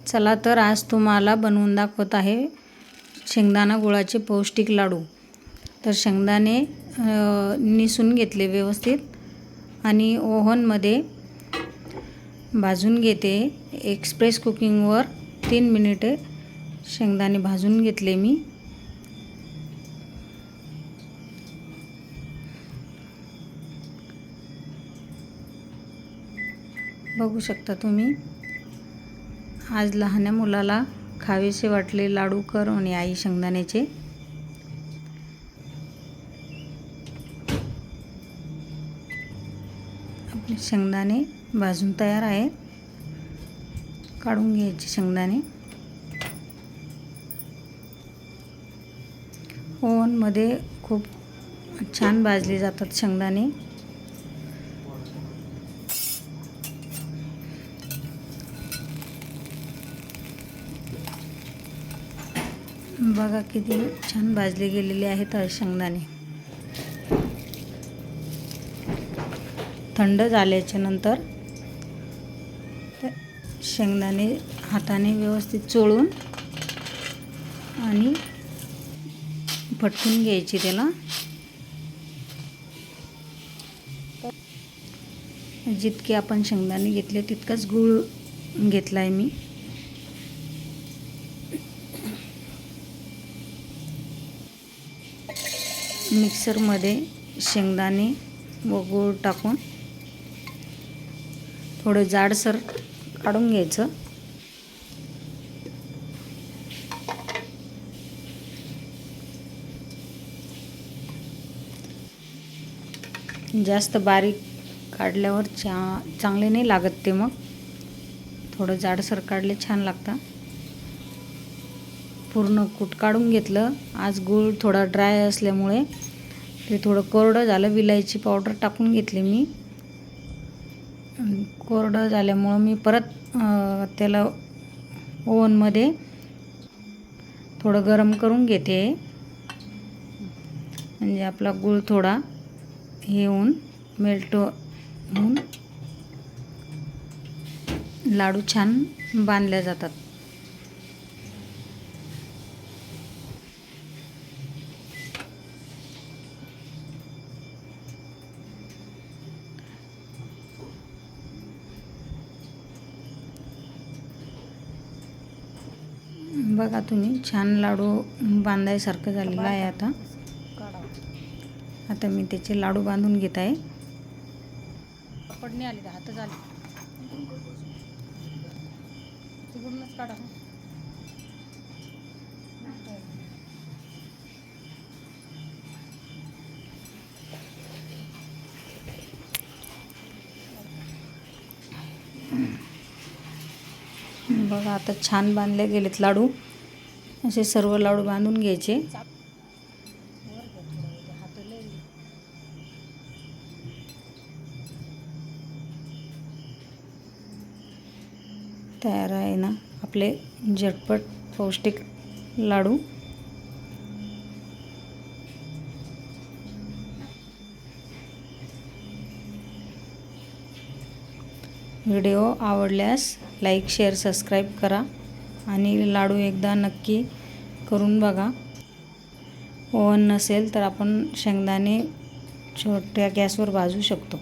चला तर आज तुम्हाला बनवून दाखवत आहे शेंगदाणा गुळाचे पौष्टिक लाडू. तर शेंगदाणे निसून घेतले व्यवस्थित आणि ओव्हनमध्ये भाजून घेते. एक्सप्रेस कुकिंगवर तीन मिनिटे शेंगदाणे भाजून घेतले मी. बघू शकता तुम्ही. आज लहान्या मुलाला खावेसे वाटले लाडू कर म्हणे आई शेंगदाण्याचे. आपले शेंगदाणे भाजून तयार आहे. काढून घ्यायचे शेंगदाणे. ओव्हनमध्ये खूप छान भाजले जातात शेंगदाणे. बघा किती छान भाजले गेलेले आहेत शेंगदाणे थंड झाल्याच्यानंतर शेंगदाणे हाताने व्यवस्थित चोळून आणि फटकून घ्यायची त्याला. जितके आपण शेंगदाणे घेतले तितकाच गूळ घेतला आहे मी. मिक्सरमध्ये शेंगदाणे व गूळ टाकून थोडं जाडसर काढून घ्यायचं. जास्त बारीक काढल्यावर चा चांगले नाही लागत ते मग. थोडं जाडसर काढले छान लागतं पूर्ण कूट काढून घेतलं. आज गूळ थोडा ड्राय असल्यामुळे ते थोडं कोरडं झालं. विलायची पावडर टाकून घेतली मी. कोरडं झाल्यामुळं मी परत त्याला ओव्हनमध्ये थोडं गरम करून घेते. म्हणजे आपला गूळ थोडा हे होऊन मेल्ट होऊन लाडू छान बांधल्या जातात. बघा तुम्ही छान लाडू बांधायसारखं झालेलं आहे आता. आता मी त्याचे लाडू बांधून घेत आहे. पडणे आली का हात झाले तिकडूनच काढा. बघा आता छान बांधले गेलेत लाडू. असे सर्व लाडू बांधून घ्यायचे. तयार आहे ना आपले झटपट पौष्टिक लाडू. व्हिडिओ आवडल्यास लाईक शेअर सबस्क्राईब करा. आणि लाडू एकदा नक्की करून बघा. ओव्हन नसेल तर आपण शेंगदाणे छोट्या गॅसवर भाजू शकतो.